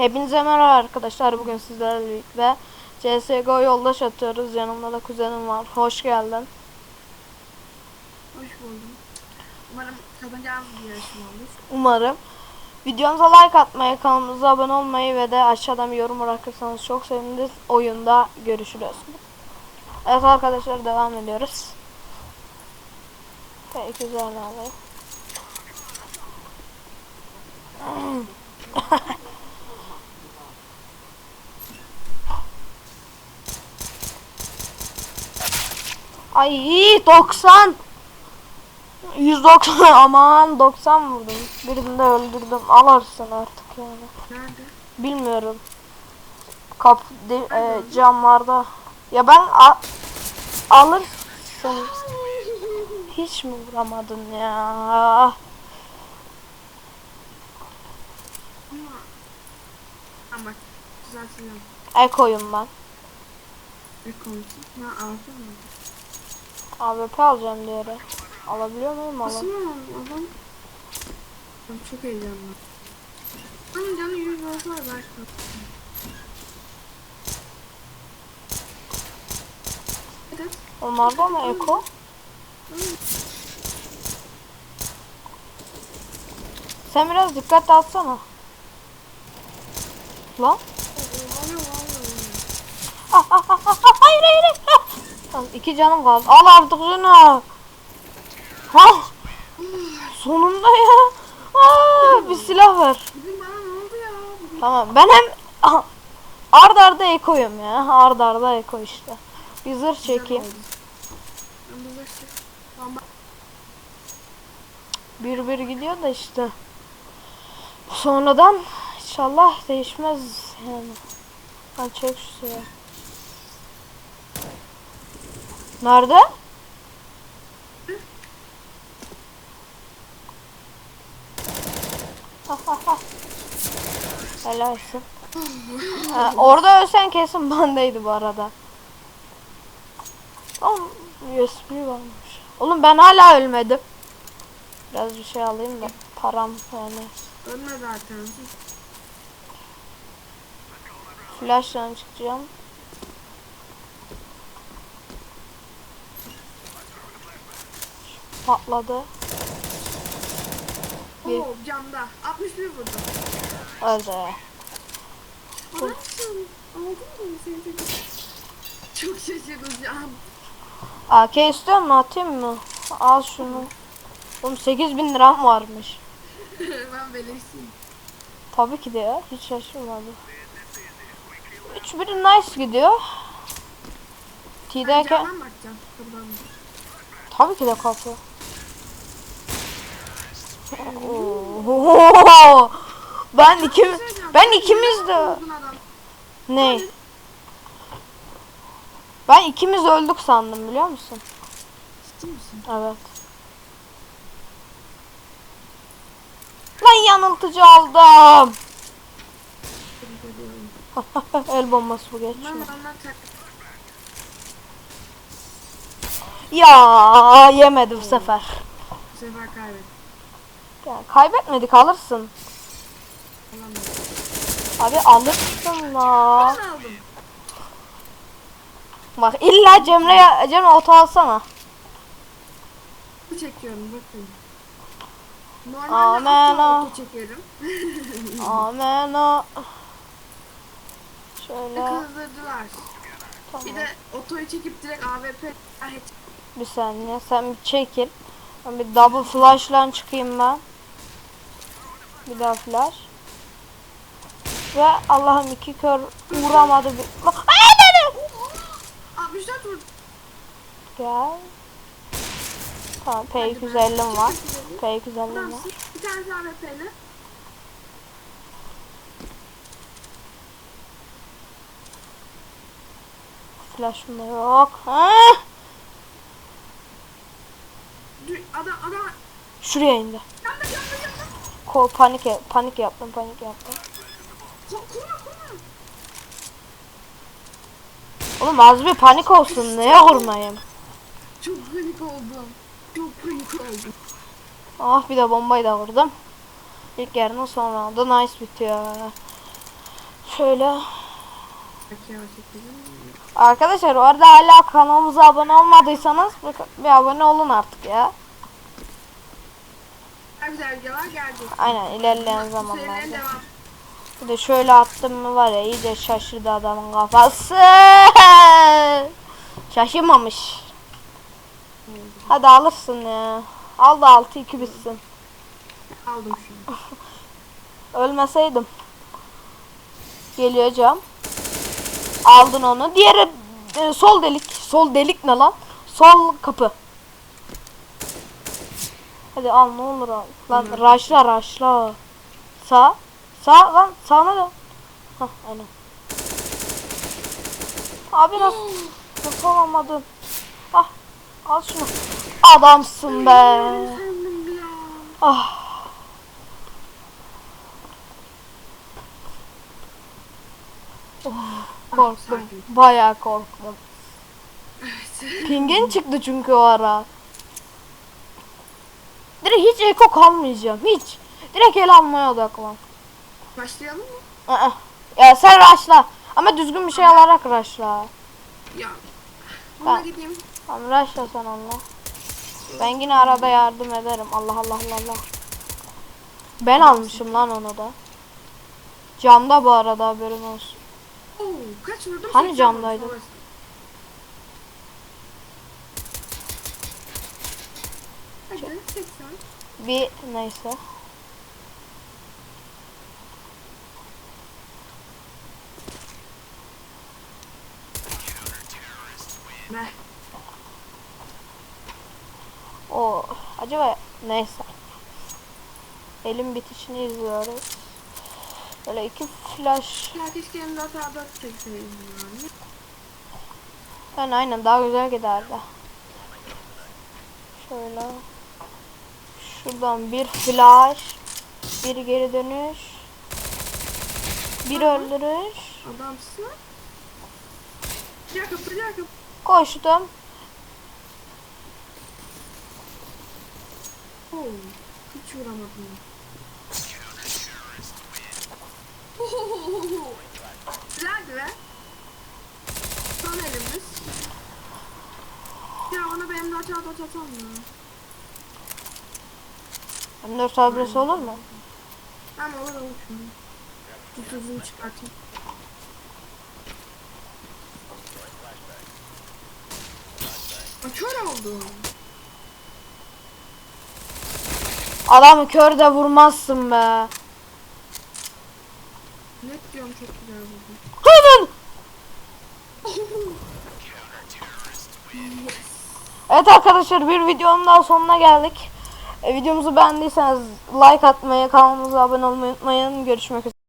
Hepinize merhaba arkadaşlar. Bugün sizlerle birlikte CSGO yoldaş atıyoruz. Yanımda da kuzenim var. Hoş geldin. Hoş buldum. Umarım kazanacağımız bir yarışma olur. Umarım. Videomuza like atmayı, kanalımıza abone olmayı ve de aşağıdan bir yorum bırakırsanız çok seviniriz. Oyunda görüşürüz. Evet arkadaşlar devam ediyoruz. Peki güzel abi. Ay 90 190 aman 90 vurdum. Birini de öldürdüm. Alırsın artık yani. Nerede? Bilmiyorum. Kap de, e, camlarda. Ya ben a, alırsın. Hiç mi vuramadın ya? Ama Tamam bak. Ekoyum ben. Ne konusu? Ha altın mı? AWP alacağım diğeri. Alabiliyor muyum? Nasıl Alam. mı adam? Ben çok heyecanlı. Onun canı 100 olsa belki. Evet. Onlarda mı eko? Sen biraz dikkat dağıtsana. Lan. Ah, ah, ah, ah, ah, hayır hayır hayır. Tamam, iki canım kaldı. Al artık şunu. Ha. Sonunda ya. Aa, bir silah ver. Tamam ben hem ard arda ekoyum ya. Ard arda eko işte. Bir zırh çekeyim. Bir bir gidiyor da işte. Sonradan inşallah değişmez yani. Ben çek şu suyu. Nerede? Helalsin. Ha, orada ölsen kesin bandaydı bu arada. Oğlum USB varmış. Oğlum ben hala ölmedim. Biraz bir şey alayım da param yani. Ölme zaten. Flash'tan çıkacağım. Patladı. Bir. Oo camda. 61 vurdu. Aldın mı seni? Çok şaşıracağım. AK istiyor musun? Atayım mı? Al şunu. Oğlum 8000 liram varmış. ben beleşsiyim. Tabii ki de ya. Hiç şaşırmadım. 3 biri nice gidiyor. Ben T'deyken camdan bakacağım. Buradan? Tabii ki de kapı. Oo. Ben ikim ben ikimiz de ne? Ben ikimiz öldük sandım biliyor musun? Evet. Lan yanıltıcı aldım. El bombası bu geçiyor. Ya yemedi bu sefer. Bu sefer kaybettim. Ya, kaybetmedik alırsın. Alamadım. Abi alırsın la. Bak illa Cemre Cemre oto alsana. Bu çekiyorum bakın. Normalde Amen Amen o. auto çekerim. Amen o. Şöyle kızdırdılar. tamam. Bir de otoyu çekip direkt AWP Bir saniye sen bir çekil. Ben bir double flash'la çıkayım ben. Bir daha flash. Ve Allah'ım iki kör vuramadı bir. Ay, dedim. 64 vurdu. Gel. Tamam P250'm var. P250'm var. Bir tanesi AWP'li. Flash'ım da yok. Ha? Adam adam Şuraya indi. yandı yandı yandı. Ko panik panik yaptım panik yaptım. Ko- Kurma kurma. Oğlum az bir panik olsun neye vurmayayım. Çok panik oldum. Çok panik oldum. Ah bir de bombayı da vurdum. İlk yarının son roundu nice bitiyor. Şöyle. Arkadaşlar bu arada hala kanalımıza abone olmadıysanız bir abone olun artık ya. Daha güzel videolar gelecek. Aynen ilerleyen zamanlarda. devam. Bir de şöyle attım mı var ya iyice şaşırdı adamın kafası. Şaşırmamış. Hadi alırsın ya. Al da 6-2 bitsin. Aldım şunu. Ölmeseydim. Geliyor cam. Aldın onu. Diğeri e, sol delik. Sol delik ne lan? Sol kapı. Hadi al ne olur al. Lan raşla raşla. Sağ. Sağ lan sağına dön. Hah aynen. Abi nasıl? Nasıl alamadın? Ah. Al şunu. Adamsın be. Ah. Oh, korktum. Bayağı korktum. Pingin çıktı çünkü o ara. Direkt hiç eko kalmayacağım. Hiç. Direkt el almaya odaklan. Başlayalım mı? Aa. Ya sen raşla. Ama düzgün bir şey alarak raşla. Ya. Ona Ben- gideyim. Tamam raşla sen onunla. Ben yine arada yardım ederim. Allah Allah Allah Allah. Ben almışım lan onu da. Camda bu arada haberin olsun. Oo, kaç vurdum? Hani 80 camdaydı? vurdum, 80. Bir neyse. Ne? O acaba neyse. Elim bitişini izliyoruz. Böyle iki flash. Keşke elimde hata 4 çekseydim yani. Yani aynen daha güzel giderdi. Şöyle. Şuradan bir flash. Bir geri dönüş. Bir öldürüş. Adamsın. Sıcak kapı. Koştum. Oo, hiç vuramadım. Güzeldi be. Son elimiz. Ya ona benim de hata dot atam M4 sabresi olur mu? Ama olur olur şunu. Tutuzunu çıkartayım. Kör oldum. Adamı kör de vurmazsın be. Net diyorum çok güzel buldum. Hemen. Evet arkadaşlar bir videonun daha sonuna geldik. E, videomuzu beğendiyseniz like atmayı, kanalımıza abone olmayı unutmayın. Görüşmek üzere.